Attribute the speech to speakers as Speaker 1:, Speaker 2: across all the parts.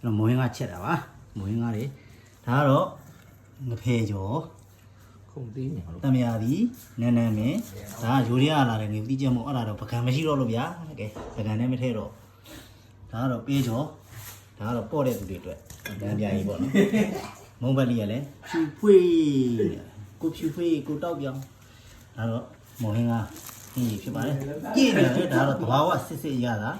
Speaker 1: ကျွန်တော်မိုးရင်းကချက်တာပါမိုးရင်းကလေဒါကတော့ငဖဲကျော်
Speaker 2: ခုံသေးနေလို့
Speaker 1: တမယာဒီနန်းနန်းမင်းဒါကယူရီးယားလာတယ်ငွေတိကျမို့အဲ့ဒါတော့ပကံမရှိတော့လို့ဗျာကဲပကံနဲ့မထဲတော့ဒါကတော့ပေးကျော်ဒါကတော့ပေါ့တဲ့သူတွေအတွက်တန်ပြာကြီးပေါ့နော်မုံဘက်လေးရလဲဖြူဖွေးကိုဖြူဖွေးကိုတောက်ပြောင်းဒါတော့မော်ဟင်းကဟင်းကြီးဖြစ်ပါတယ်ကြည့်နေတယ်ဒါကတော့သဘာဝစစ်စစ်ရတာ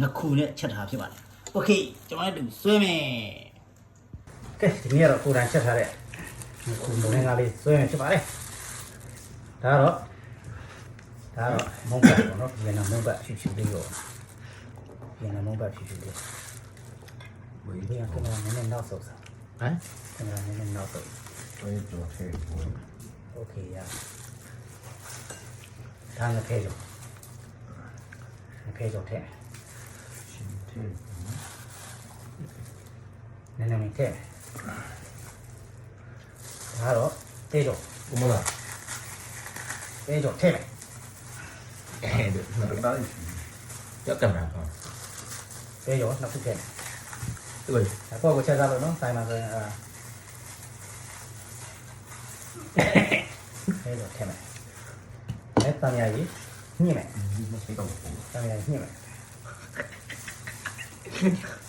Speaker 1: ငခုနဲ့ချက်ထားဖြစ်ပါတယ် โอเคကျွန်တော်တို့ဆွဲမယ်ကဲဒီနေ့ကတော့ကိုယ်တိုင်ချက်ထားတဲ့ ခုမုံငါလေးဆွဲရင်ဖြစ်ပါတယ်ဒါတော့ဒါတော့မုံပတ်ပေါ့နော်ပြန်လာမုံပတ်ဖြူဖြူလေးရောပြန်လာမုံပတ်ဖြူဖြူလေးဘယ်လိုကင်မရာနည်းနည်းနောက်ဆုပ်စား
Speaker 2: ဟမ်
Speaker 1: ကင်မရာနည်းနည်းနောက်ဆုပ်
Speaker 2: ဘယ်ကြော်ထဲကို
Speaker 1: โอเคရဒါငါခဲကြောငါခဲကြောထဲ
Speaker 2: ရှင်ထဲ
Speaker 1: နည်းနည်းမင်းထဲဒါတော့တဲကြော
Speaker 2: ကိုမလား
Speaker 1: တဲကြောထဲမယ်
Speaker 2: အဲ့ဒါတော့ဒါရောက်ကင်မရာပါ
Speaker 1: တဲကြောနှစ်ခုထဲမယ်
Speaker 2: ဒီလို
Speaker 1: အခုကိုချက်စားလို့နော်ဆိုင်မှာဆိုရင်အာအဲ့တော့ထဲမယ်အဲ့တန်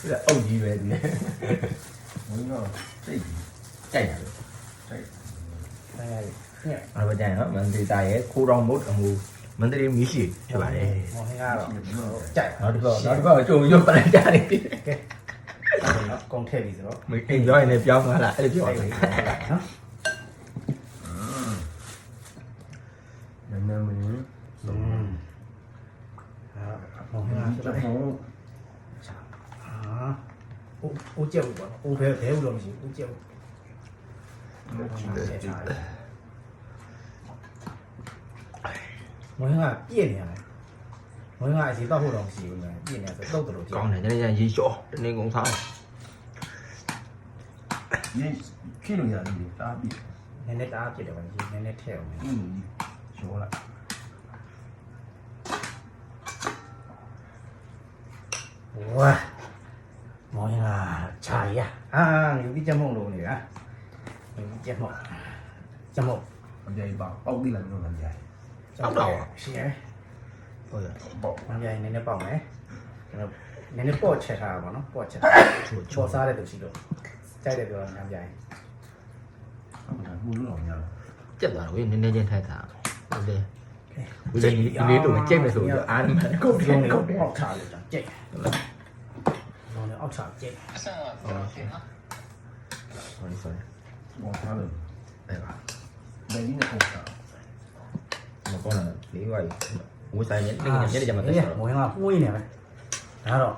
Speaker 1: ရည်ညှိမယ်
Speaker 2: ဒီမရှိတော့ဘူး
Speaker 1: တန်ရည်ညှိမယ်
Speaker 2: ဒါအုပ်ကြီးပဲဒီဘယ်တော့စိတ်ကြိုက်ရတယ်ကြိုက်
Speaker 1: တန်ရည်ညှိမယ်
Speaker 2: အဲ့ဘာကြိုက်နော်မန္တလေးတာရဲ့ခိုးတော်မုတ်အမှုမန္တလေးမီးရှိဖြစ်ပါတယ်
Speaker 1: မော်ဟင်းကတော့ကြိုက်
Speaker 2: နောက်တစ်ခေါက်နောက်တစ်ခေါက်ကြုံရုပ်ပလိုက်ကြတယ်
Speaker 1: ကဲနော်ကုန်ထည့်ပြီဆိုတော့
Speaker 2: မင်းအိမ်ပြောရင်လည်းပြောင်းသွားလားအဲ့လိုပြော
Speaker 1: အဲ့
Speaker 2: တယ်
Speaker 1: ဒီနော်
Speaker 2: နည်းနည်းမင်း
Speaker 1: อืมအာမော်ဟင်းကဖြစ်တယ်
Speaker 2: ဟုတ်
Speaker 1: အာဦးဦးကျက် ဘူးဘဲဘဲဘူးတော့မရှိဘူးကြက်မွေးကပြည့်နေရတယ်မွေးကအစီတော့ဟုတ်တော့မရှိဘူးလေပြည့်နေဆိုတော့တော့
Speaker 2: ကောင်းတယ်ညနေရေလျှော့တနေ့ကုန်စားရေ
Speaker 3: ခိလို့ရတယ်တားပြီ
Speaker 1: နည်းနည်းတားပြည့်တယ်ဗျာနည်းနည်းထည့်အောင်
Speaker 3: อืมရော
Speaker 1: လိုက်哇！Wow. မောင်လာချာရအာငါပြီးကြမုံလုံးနေတာငါပြီးကြမုံကြမုံ
Speaker 3: မပြိုင်ပါပေါက်သိလားမျိုးမပြိုင်
Speaker 1: ပေါက်တော့ရှင်ရ
Speaker 2: ဟုတ်တ
Speaker 3: ယ်ပေါက်
Speaker 1: မပြိုင်နည်းနည်းပေါက်မယ်ကျွန်တော်နည်းနည်းပေါ့ချက်ထားတာပေါ့နော်ပေါ့ချက်ချော်စားတဲ့သူရှိလို့ကြိုက်တယ်ပြောတာမပြိုင်
Speaker 3: ဟုတ်တယ်ဘူးလို့တော့မရဘူး
Speaker 2: ကြက်သွားတော့ဝေးနည်းနည်းချင်းထိုက်တာဟုတ်တယ်ဝေးလေးတူကြိုက်မယ်ဆိုတော့အားမကုန်ကုန်ပေါက်ထား
Speaker 1: လို့
Speaker 2: ကြိုက်
Speaker 1: အောက်ချကျဲအဆန်ပါကျွန်တော်
Speaker 2: ရှင်းနော် sorry sorry
Speaker 3: ဘောထားလို့
Speaker 2: အဲ့ပါ
Speaker 3: ဘယ်နည်းနဲ့ပုံတာ
Speaker 2: မကောင်းတာလေးပါဝိုင်းဆိုင်ရဲ့တိတ်နေရက်ကြမှာတက်ရတော့
Speaker 1: ဝင်လာပွင့်နေပဲဒါတော့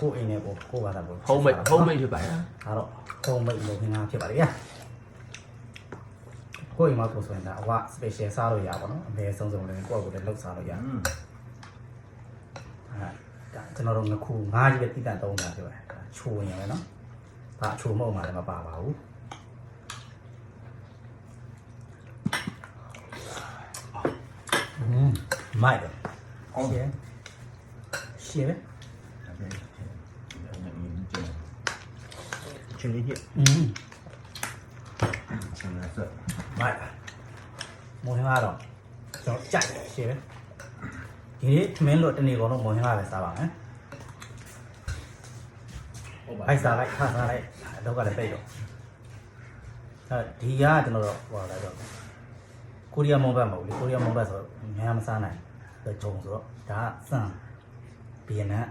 Speaker 1: ကိုယ်အိမ်နဲ့ကိုကိုဘာသာကို
Speaker 2: ဟုံးမိတ်ဟုံးမိတ်ဖြစ်ပါလား
Speaker 1: ဒါတော့ဟုံးမိတ်လို့ခင်ဗျာဖြစ်ပါလေရကိုယ်အိမ်မှာကိုဆိုရင်ဒါအဝ special စားလို့ရပါတော့အမေဆုံးဆုံးလည်းကိုယ့်ကိုယ်လည်းလှုပ်စားလို့ရဟမ် ကျွန်တော်တို့နှစ်ခုငါးကြီးပဲတိတန်သုံးတာဖြစ်ပါတယ်ချိုးဝင်ရမယ်နော်ဒါချိုးမဟုတ်မှလည်းမပါပါဘူးမိုက်တယ်
Speaker 3: ဟု
Speaker 1: တ်
Speaker 3: တ
Speaker 1: ယ်ရှင်းပဲ
Speaker 2: ချင်လေးကြီး
Speaker 1: อืม
Speaker 3: ချင်လေးဆက်
Speaker 1: မိုက်မောင်ဟင်းကတော့ကျွန်တော်ကြိုက်ရှင်းပဲဒီနေ့ထမင်းလို့တနေ့ကောင်တော့မောင်ဟင်းကပဲစားပါမယ် အိုက်စားလိုက်ခါစားလိုက်အတော့ကလည်းပိတ်တော့အဲဒီကကျွန်တော်တို့ဟိုလာတော့ကိုရီးယားမုံဘတ်မဟုတ်ဘူးကိုရီးယားမုံဘတ်ဆိုတော့များမစားနိုင်ဘူးဂျုံဆိုတော့ဒါကစံဗီယက်နမ်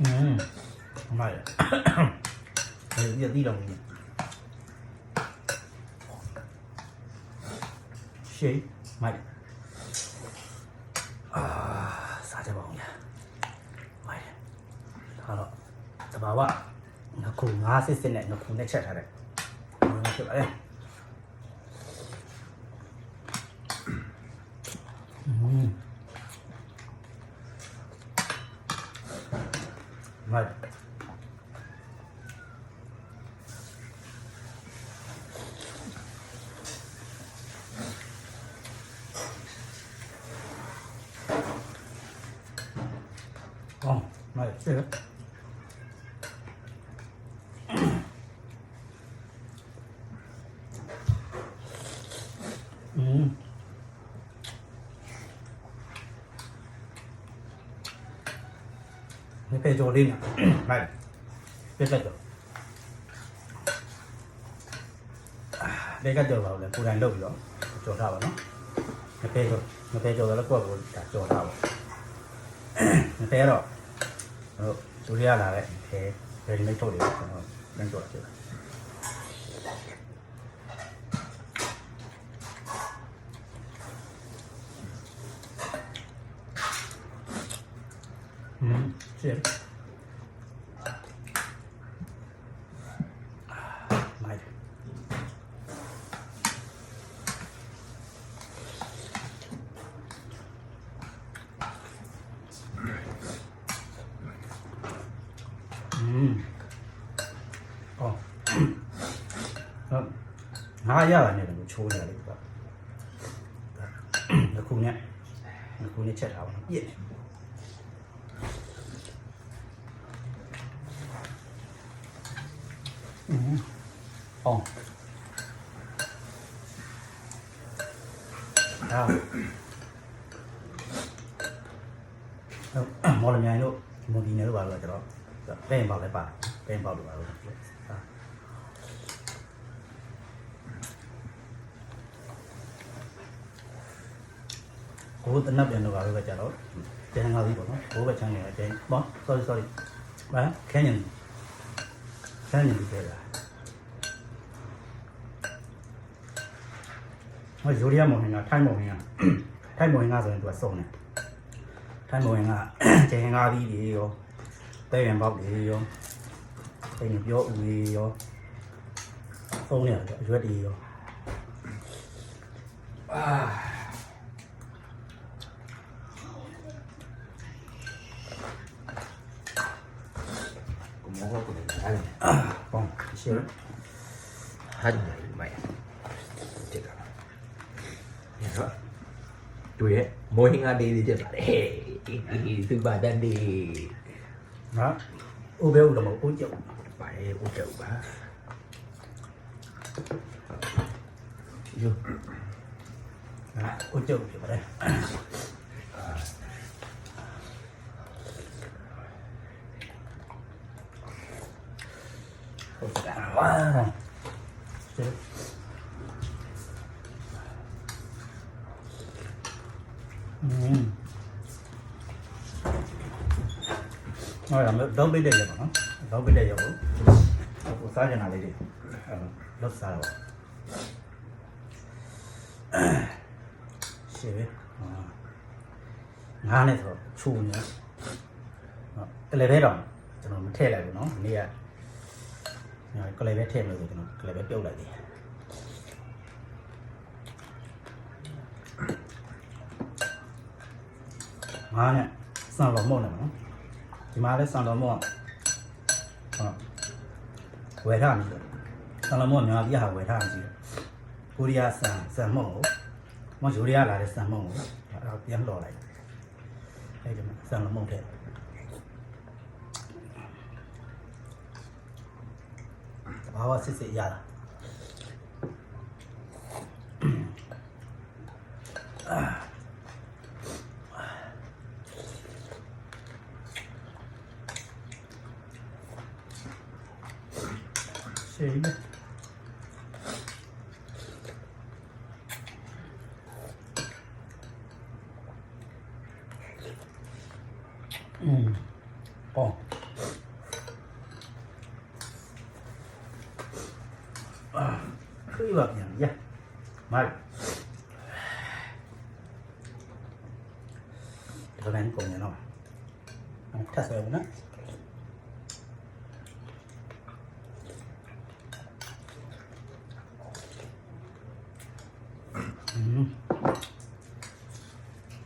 Speaker 1: อืมမိုက်တယ်ဒီဒီတော့ဘူးရှေးမိုက်တယ် အာစားကြပါဦးညာမိုက်တယ်ဒါတော့တဘာဝငခုငါးစစ်စစ်နဲ့ငခုနဲ့ချက်ထားတယ်ဘာလို့ဖြစ်ပါလဲอืม 맛있어요? 음. 옆에 조림이야. đây 배가져. 배가져 vào là cô đang lâu rồi. Chỗ thao nó. 옆에 줘. 옆에 줘서 꼬고 다 chỗ thao. 옆에로. ကိုယ်ဒါကြော်ထားပါမပဲတော့ဟိုဒူရီရလာတဲ့ခဲဗီဒီမိတ်ထုတ်တယ်ကျွန်တော်လမ်းကြော်ကြည့်ပါ มอ๋อဟုတ်ငါရတာနဲ့လည်းချိုးရတယ်ကွာအခုနဲ့အခုနဲ့ချက်ထားပါတော့ပြည့်တယ်อืมอ๋อဒါဟုတ်မော်လမြိုင်လို့မွန်ဒီနယ်လို့ပါလို့ကျွန်တော် ပဲရင်ပေါက်လည်းပါပဲရင်ပေါက်လို့ပါလို့ဟာကိုယ်တနပ်ပြန်တော့ပါလို့ပဲကြတော့ကျန်ငါးပြီးပေါ့နော်ကိုယ်ပဲချမ်းနေတယ်ကျန်ပေါ့ sorry sorry ဘာခင်းနေခင်းနေပြီတဲ့ဟောဂျိုရီယာမောင်ဟင်ကထိုင်းမောင်ဟင်ကထိုင်းမောင်ဟင်ကဆိုရင်သူကစုံတယ်ထိုင်းမောင်ဟင်ကကျန်ငါးပြီးတွေရောတဲ့ရင်ပေါက်တွေရော တိတ်ပြောဦးတွေရောစုံနေတယ်အရွက်တွေရောအာ
Speaker 2: ကိုမောကိုလည်းအားလည်း
Speaker 1: bon ရှင်း
Speaker 2: ဟာဒီမိုင်တက်တာညတော့တွေ့ရဲ့မိုးဟင်းကဒေးလေးတက် ပါတယ်ဟေးသူပါတန်ဒီ
Speaker 1: ဟာဦးပဲဦးတော့မဟုတ်ဦးကျော်
Speaker 2: ပါရဲ့ဦးကျော်ပါယော
Speaker 1: ဟာဦးကျော်ဖြစ်ပါတယ်
Speaker 2: ဟုတ်ကဲ့
Speaker 1: ဝါရှင်းอืม ဟောရမယ်တော့ပိတ်တဲ့ရပါနော်တော့ပိတ်တဲ့ရပါဟိုစားကြနာလေးတွေအဲလောစားတော့ရှင်းပဲငါးနဲ့ဆိုချူနေဟုတ်တလေပဲတော့ကျွန်တော်မထည့်လိုက်ဘူးနော်နေ့က။ကလေးပဲထည့်မယ်ဆိုကျွန်တော်ကလေးပဲပြုတ်လိုက်တယ်။ငါနဲ့စံတော်မုံနဲ့နော်။ဒီမှာလဲစံတော်မုံဟုတ်ဝယ် ထားမှရှိတယ်။စံတော်မုံမြန်မာပြည်ဟာဝယ်ထားမှရှိတယ်။ကိုရီးယားစံစံမုံကိုမယူရီးယားလာတဲ့စံမုံကိုအဲ့ဒါပြန်လှော်လိုက်။အဲ့ဒီမှာစံတော်မုံထည့်ဘာဝ 크기가 그냥 야 말. 이번엔 공연 나와. 타서 해보나? 음.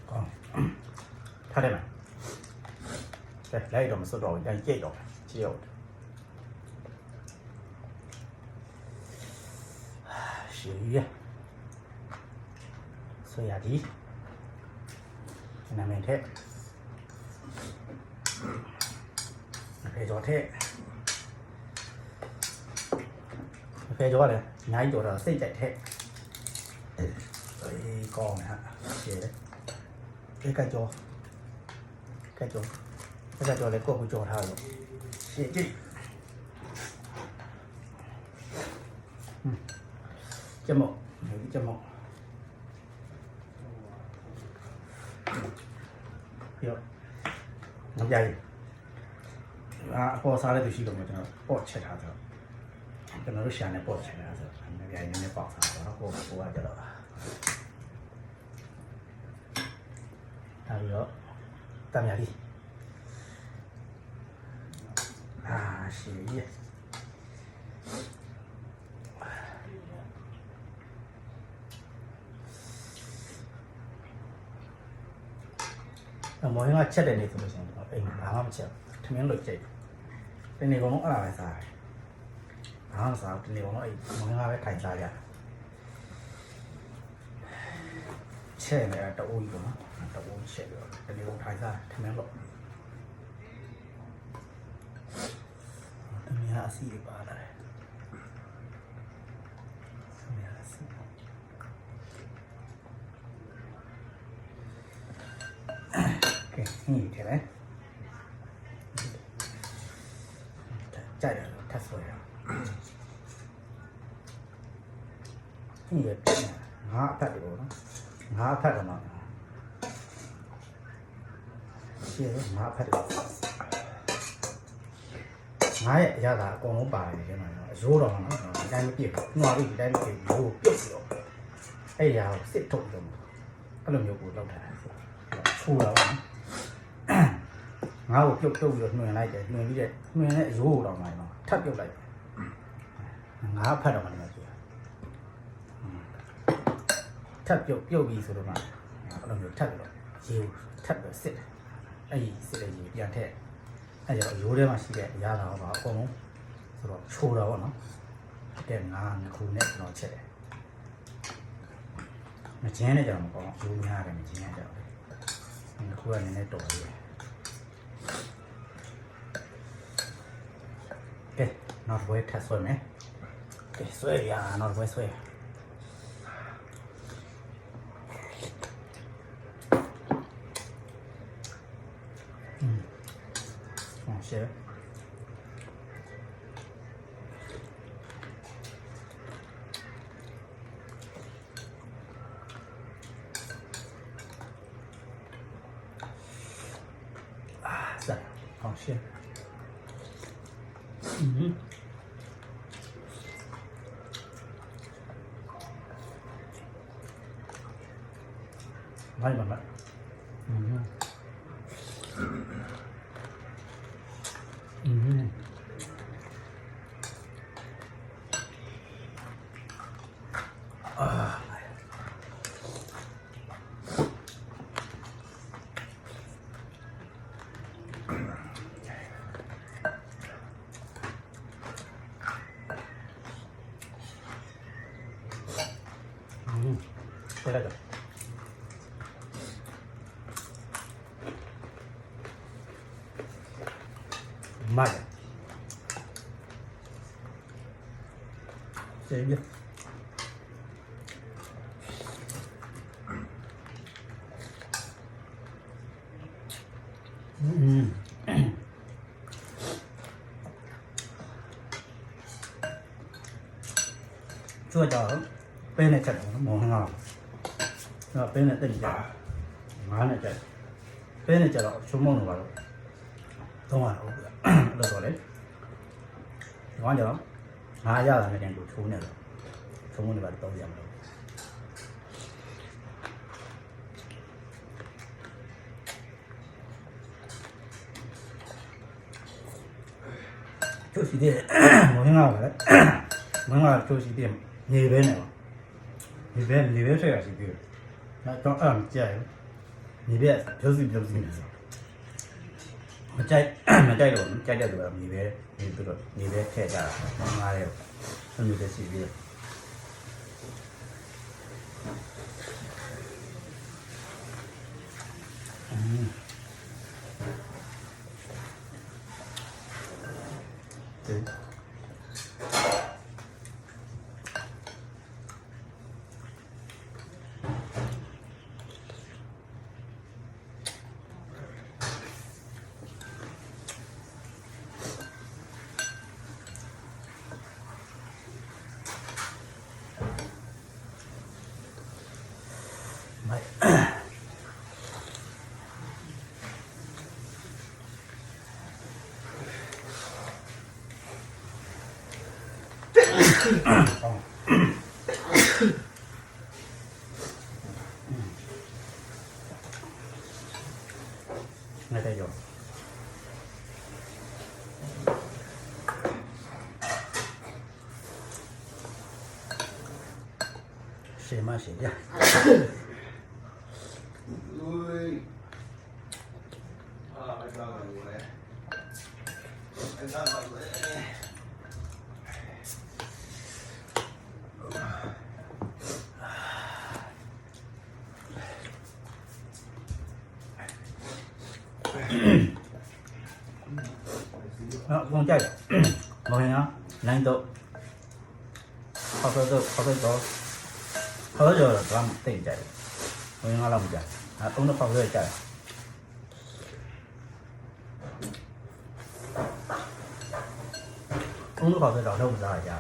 Speaker 1: 어. 타래나. 자, 라이더 써도 그냥 이게 더 지어. 十月，苏亚迪，南美泰，拍照泰，拍照嘞，伢做了四只泰，哎，光呢，写的，这个照，这个照，这个照嘞，过不照他了，写这。 ကြောလည်းကိုယ့်ကိုကြောထားလို့ရှယ်ကြည့်ကျမော့ဒီကျမော့ပြီးတော့ငါပြရည်အာအပေါ်စားတဲ့သူရှိတော့မှကျွန်တော်ပေါ့ချက်ထားဆိုတော့ကျွန်တော်တို့ရှာနေပေါ့ချက်ထားဆိုတော့ငါပြရည်နည်းနည်းပေါက်စားတော့ကိုကိုကကြတော့ဒါပြီးတော့တမ်းရည်အာရှည်ရဲ့ မောင်ကချက်တဲ့နေဆိုလို့ရှိရင်တော့အိမ်ဘာမှမချက်ဘူးထမင်းလို့ကြိတ်တယ်ဒီနေ့ကတော့အဲ့ဒါပဲစားတယ်ဘာမှမစားဘူးဒီနေ့ကတော့အဲ့မောင်ကပဲထိုင်စားကြတယ်ချက်နေတာတအိုးကြီးပေါ့နော်တအိုးကြီးချက်ပြီးတော့ဒီနေ့ကတော့ထိုင်စားထမင်းလို့တမယာအစီပါလာတယ်တမယာအစီ ကဲဟင်းတယ်လေကြိုက်တယ်ထပ်ဆွဲရအောင်ဟင်းရပြန်ငါအဖက်တယ်ပေါ့နော်ငါအဖက်တော့နော်ရှင်းငါအဖက်တယ်ငါရဲ့အရသာအကုန်လုံးပါတယ်ကျန်တော့အရိုးတော်မှာနော်ဒီတိုင်းမပြည့်ဘူးနှွားပြီးဒီတိုင်းမပြည့်ဘူးရိုးပြုတ်ပြီးတော့အဲ့ဒီဟာကိုစစ်ထုတ်လို့အဲ့လိုမျိုးကိုလောက်ထားတယ်ချူတာပါနော် ငါ့ကိုပြုတ်ပြုတ်ပြီးတော့နှွင်လိုက်တယ်နှွင်ပြီးတဲ့နှွင်တဲ့အရိုးကိုတော့မှတော့ထပ်ပြုတ်လိုက်တယ်ငါဖတ်တော့မှလည်းကြည့်ရထပ်ပြုတ်ပြုတ်ပြီးဆိုတော့မှအဲ့လိုမျိုးထပ်ပြီးတော့ရေကိုထပ်ပြီးတော့စစ်တယ်အဲ့ဒီစစ်တဲ့ရေပြန်ထည့်အဲ့ကြောင့်ရိုးထဲမှာရှိတဲ့အရာတော်ကအကုန်လုံးဆိုတော့ချိုးတာပေါ့နော်တဲ့ငါငခုနဲ့ကျွန်တော်ချက်တယ်မကျင်းနဲ့ကြောင်မပေါ့ရိုးများတယ်မကျင်းနဲ့ကြောင်ငခုကနည်းနည်းတော်သေးတယ် ကဲနောက်တစ်ပွဲထပ်ဆွဲမယ်ကဲဆွဲရနောက်တစ်ပွဲဆွဲอืม ないがない、うん、うん、いいね Maya. Saya biết. Mm. Chua chào ပဲနဲ့ချက်တယ်နော်မောင်ဟန်းကနော်ပဲနဲ့တက်ကြတယ်ငါးနဲ့ချက်ပဲနဲ့ချက်တော့ချုံမုံ လို့တော့လေဒီကောင်ကျွန်တော်ငါရတာနဲ့တင်ကိုထုံးနေတော့ထုံးနေပါတော့ရမှာလို့ကျိုးစီတဲ့မင်းကပါလေမင်းကကျိုးစီတဲ့နေပဲနေပါနေပဲနေပဲဆက်ရစီပြီးတော့တော့အဲ့မကြိုက်ဘူးနေပဲကျိုးစီကျိုးစီနေဆို မကြိုက်မကြိုက်တော့ဘူးကြိုက်တဲ့သူကမြေပဲမြေပြီးတော့မြေပဲထည့်ကြတာငားရဲအဲ့လိုပဲရှိပြီးတော့ 那得有。谁嘛谁呀？ လုံးကြိုက်မခင်ကနိုင်တော့ခေါက်တော့ခေါက်တော့ခေါက်တော့ကမ်းတိတ်ကြိုက်မခင်ကလည်းမကြိုက်အဲသုံးတော့ခေါက်တော့ကြိုက်သုံးတော့ခေါက်တော့တော့လောက်စားကြ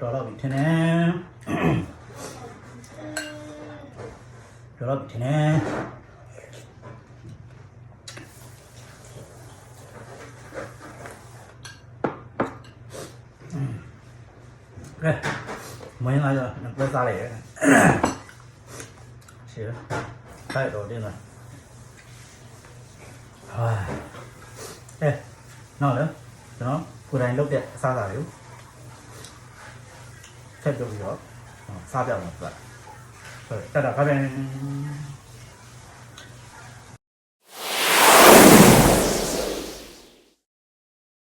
Speaker 1: တော်တော့ပြီထင်တယ်တော်တော့ထင်တယ်ကဲမင်းလာကြပြစားလိုက်ရရှေ့ခိုက်တော့တင်းလာဟာအဲနော်လေကျွန်တော်ကိုယ်တိုင်လုပ်တဲ့အစားအစာတွေကို ဆက်လုပ်ပြီးတော့စားပြမှာပြတ်။ဟုတ်တက်တာခါပြန်